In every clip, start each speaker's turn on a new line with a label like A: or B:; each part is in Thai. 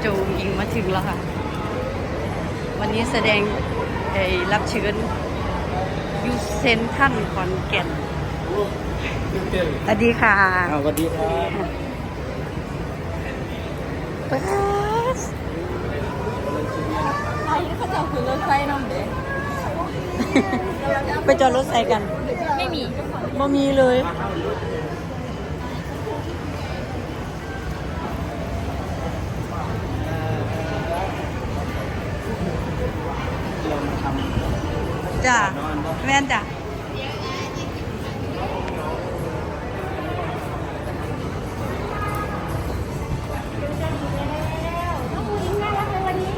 A: โจงอิงมาถึงแล้วค่ะ วันนี้แสดงไอ้รับเชิญอยูเซนท่านขอนแก่น
B: เต้น
A: สวัสดีค่ะ
B: อ้าวสวัสดีครับ
A: ป๊าส
C: ไฟเขาจะคือรถไฟน้ำเด็ก
A: ไปจอดรถใส่กัน
C: ไม่มี
A: บ่มีเลย
B: เรามาท
A: จ้าำ
B: นอนบ่
A: แม่นจ้ะ
C: วันนี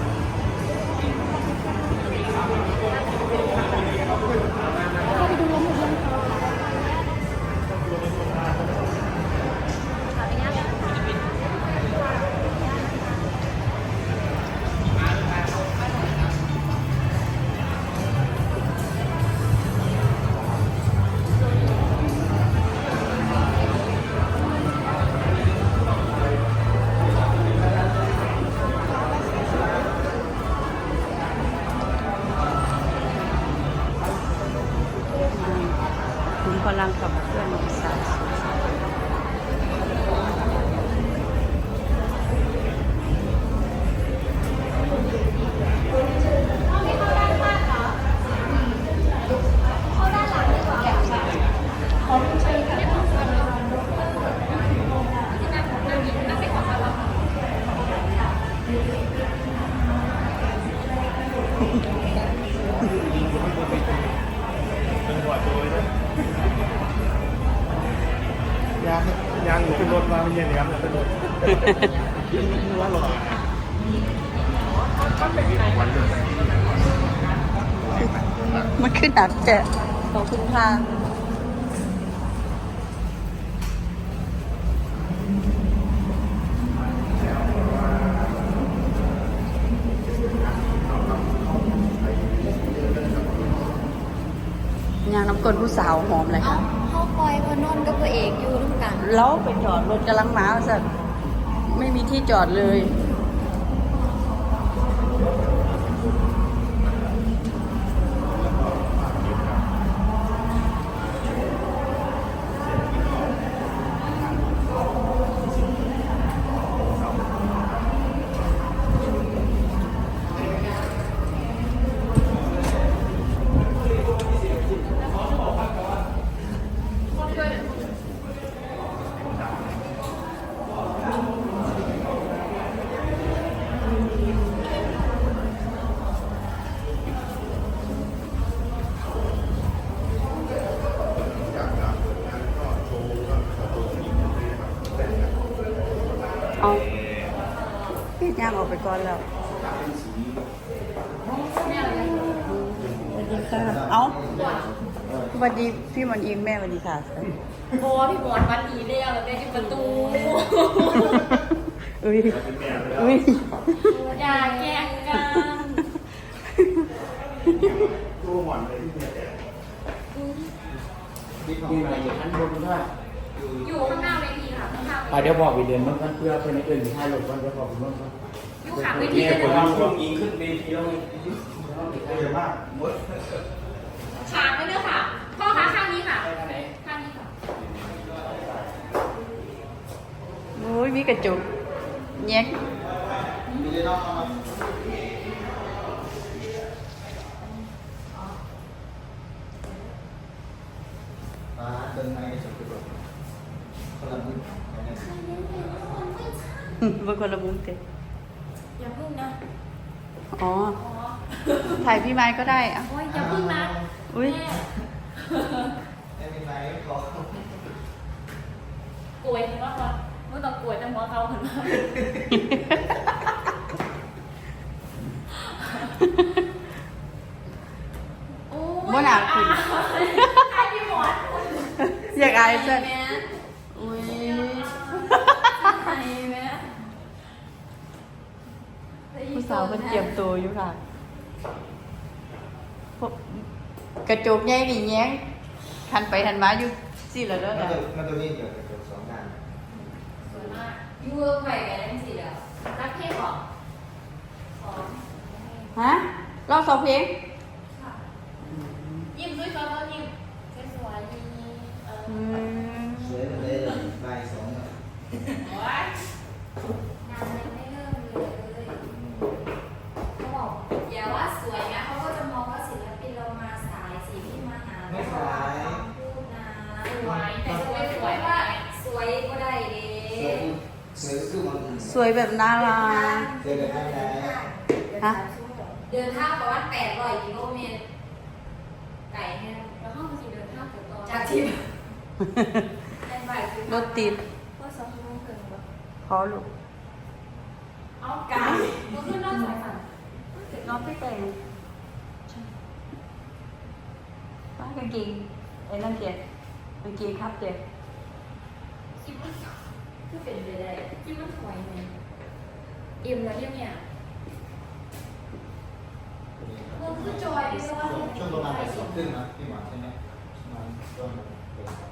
C: ้ เยา
B: งยางขึ้นรถมาเป็นยังไงครับขึ้นรถว่าหรอ
A: มันขึ้นหนักแต่ขอบคุณค่ะยางน้ำกลผู้สาวหอมเลย
C: เอ้า
A: ค่ะ
C: เข้าปอยพนนท์กับพระเอกอยู่ร่วมกัน
A: แล้วไปจอดรถกำลังมาสักไม่มีที่จอดเลย เอาพี่ย่างออกไปก่อนแล้วสวัสดีค่ะ เอาสวัสดีพี่หมอนอิมแม่สวัสดีค่ะ
C: โอ้พี่บอลวันนี้เรียกแล้วได้ที่ประตู
A: อุ้ยอุ้ย
C: อย่าแกล้งกัน
B: ตัวหวานเลยที่ไหนอยู่ชั้นบนด้วย
C: อยู่ข้างหน้าเวทีค่ะข้างหน้าเว
B: อะเดี๋ยวบอกวิเดีโอมันกันเพื่อเพื่อนเอื่นมีให้หลบกันเดี๋ยวบอกคุณว่า
C: อยู่ข้งเวที
B: นี่
C: เลย
B: ผม
C: นะ
B: ว่าช่วงยิงขึ้นเวทีแล้วไงเยอะมากหมด
C: ฉากไม่เลือค่ะ พ่อคะข้างนี้ค่ะ ข้างนี้ค่ะ
A: โอ้ยมีกระจกแยก
B: มีเลยเนาะ
D: อ่าเดินในสุดตัว คนละมือ
A: บางคนละมุมเตะ
C: อย่าพึ่งนะ
A: อ๋อ
C: อ๋อ
A: ถ่ายพี่ไม้ก็ได้อะ
C: โอ้ยอย่าพึ่งนะ
A: อุ้ย
C: แม่
D: ไม่เป็นไรขอ
C: กลวยเห็นว่าเขาเมื่อต้องกลวยแต่หัวเขาเหมือนมาโอ้ย
A: บ่หนาขึ้น
C: ไอ้พี่หมอน
A: อยากอาย
C: ใช่
A: จั
C: ไห
A: ง
C: ม
A: อุ้ย
C: ไอ้แม่
A: อ สาวเพิ่นเตรียมตัวอยู่ค่ะพวกกระจกใหญ่นี่แย้งทันไปทันมาอยู่สิแล้วเด้อ
D: มัน
A: ค่ะ
D: จะมันจะมีเกี่ยวกับสองงาน
C: สวยมากยูเวิร์กใหม่กันทั้งสี่แล้วรักเทพหรอสอง
A: ฮะร้องสองเพลง
C: มาหาพูดนะสวยแต่สวยสวยว่าสวยก็ได้เด้
D: สวยสวยก็คือมัน
A: สวยแบบน่ารัก
D: สวยแบบนั้นแหละ
A: ฮะ
C: เดินทางประมาณ800กิโลเมตรไก่เนี่ยแล้วห้องจริงเดินทางถึงตอนจากที่เป็นบ่ายคือ
A: รถติด
C: ก็สองชั่วโมงครึ่งบ่
A: ขอลูก
C: เอาไก่ก็ขึ้นนอกสายฝัน
A: น้องไปแต่ง ป้ากางเกงไอ้นั่นเจ๊กางเกงครับเจ๊
C: คิดว่าคือเป็นไปได้คิดว่าสวยไหมเอ็มแล้วเนี่ยเออคือจอยด้วยว่า
D: ช่วงประมาณบ่ายสองครึ่งนะพี่หมอใช่ไหมประมาณช่วงเป็นสอง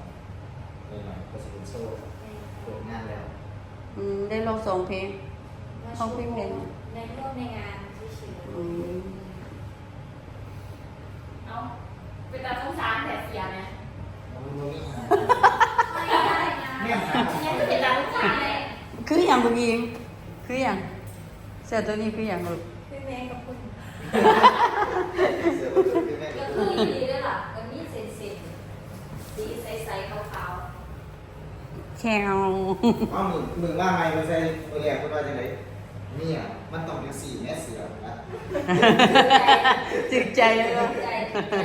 D: เลยหน่อยก็จะเป็นโซ่เปิดงานแล้ว
A: อืมได้ลองสองเพลงห้องพี่เพน
C: ในร่วมในงานเฉย
A: อืม
C: ๆ
A: คืออย่างบุกิงคืออย่างเสื้อตัวนี้คืออย่างลูก
C: พี่แม่กับคุณ
D: เสือก็คือแม่
C: ก็
D: ก็
C: คื
D: คืออ
C: ดีด้วยล่ะก็มีเศษๆสีใสๆขาว
A: แชว
D: อ๋อมึงมึงว่าไงมันใช่ตัวแรกพูดว่าจังไงเนี่ยมันต้องเป็นสี่แม่เสือนะ
C: ๆ
A: จึกใจเลย
C: ใจ
A: ว่า
C: ใจ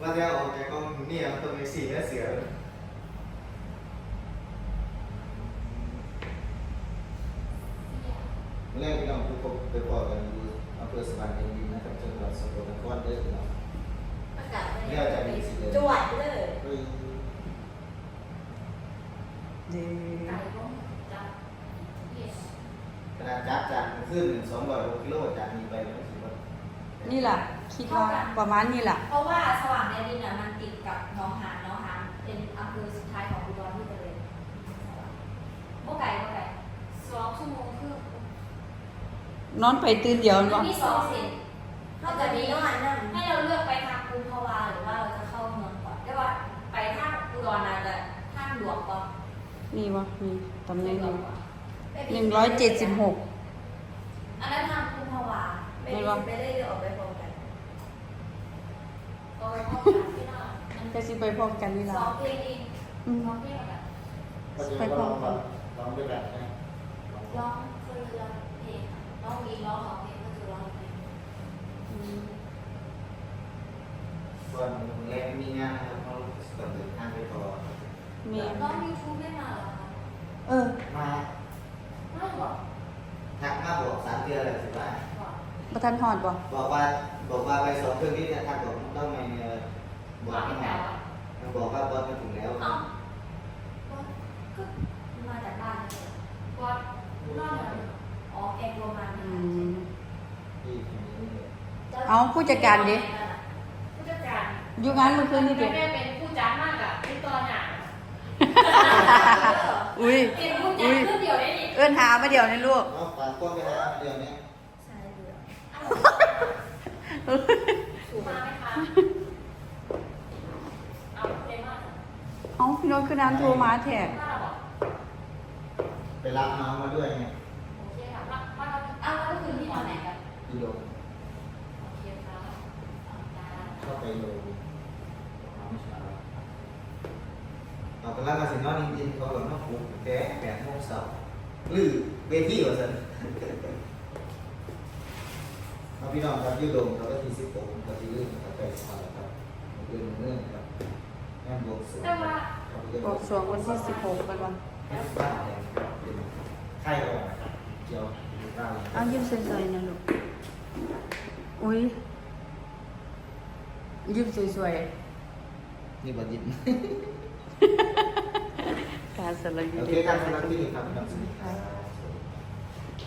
D: ว่าจะออกจากกล้องเนี่ยมันต้องเป็นสี่แม่เสือเมื่อแรกพี่ น้องทุกคนไปพอกันอยู่อำเภอสวรรค์เองนะครับจังหวัดสกลนครเด้อพี่น้อง
C: อากาศมันจวดเลย
D: เฮ้ย
A: เด้
C: ไก่ก็จับเย็น
D: ขนาดจับจากขึ้นหนึ่งสองร้อยหกกิโลจากนี้ไปก็ถือว่า
A: นี่แหละคิดว่าประมาณนี้แหละ
C: เพราะว่าสว่างในดินอะมันติดกับหน้องหานหน้องหานเป็นอำเภอสุดท้ายของอุดรที่เจริญโมไก่โมไก่สองชั่วโมงครึ่ง
A: นอนไปตื่นเดียว
C: มัน
A: เนาะ
C: มีสองเส้นนอกจากนี้ให้เราเลือกไปทางกุมภาวาหรือว่าเราจะเข้าเมืองก่อนแต่ว่าไปทางอุดรน่าจะทางหลวงก่อน
A: นี่วะมีตำแหน่ง
C: หล
A: อ
C: ว
A: ยู่
C: ก่อน
A: หนึ่งร้อยเจ็ดสิบหก
C: อันนั้นทางกุมภาวา
A: ไม่ว่า
C: ไปได้ออกไปพร้อมกันออกไปพร้อมกันที่น่ามัน
A: ก็สิไปพร้อมกันนี่
C: ส
A: ละ
C: องเพลงเอง
A: อืม
C: สองเพลงแบบ
A: ไปพร้อมกัน
D: ลองด้วยแบบนะ
C: ร้องคนละเพลงค่ะ ร้องวีร้องสองเพลงก็คือร้องเพลง
A: อืม
D: ส่วนแรกมีงานนะครับเขาต้องเดินทางไปต่อ
A: มี
C: ร้องยูทูบไม่มาเหรอคะ
A: เออ
D: มา
C: ไม่หรอก
D: ทักมาบอกสามเดือนเลยสิว่า
C: บอก
A: ประทันหอดบ่
D: บอกว่าบอกว่าไปสองเครื่องที่จะทักบอกต้องไม่บอกไม่หามันบอกว่าบอลมาถึงแล้ว
C: เอ้าก็ก็มาจากบ้านเลยบอสรอดเลยอ๋อแกกลัวมา
A: อืม
D: ที่คนนี้เนี่ย
A: เอาผู้จัดการดิ
C: ผู้จัดการ
A: อยู่งานเมื่อคืนนี่เด็
C: แม่เป็นผู้จัดมากอะที่ตอนอะ
A: อุ้ย
C: เป็นผู้จัด
A: อุ้ย
C: เพื่อเดียวได้ดิ
A: เอิ้นหามาเดี๋ยวนี่ลูก
D: เราฝากกล้องไปหาเดือนนี้
C: ใช่เดือถูกมาไหมคะเอาเพลงมาก
A: เอาพี่น้องคือน้ำโทรมาแท้
C: ถ้าเราบอก
D: ไปรับน้องมาด้วยไง
C: โอเคค่ะว่าว่าเราอ้าวแล้วก็คือที่นอนไหนกัน
D: พี่โยม
C: โอเคครับเอาได้
D: เข้าไปโยมน้องสาว เอาไปแล้วมาสินอนจริงๆเขาหลงน้องปุ๊บแกแปดโมงเช้าหรือเวทีเหรอสันเอาพี่น้องครับยืดลงเขาก็ที่สิบหกเขาที่ลื่นเขาไปสอนครับเรื่องเรื่องครับงานบวงสรวง
C: แต่ว่า
A: บอกสวงวันที่สิบหกกันวัน
D: ใช่เลยเกี่ยวก้าว
A: เอายิ้มสวยๆนะลูกอุ้ยยิ้มสวย
D: นี่บดิน
A: ๆการสลับยิ้
D: โอ
A: ม
D: เคครับสำหรับที่นี่ครับ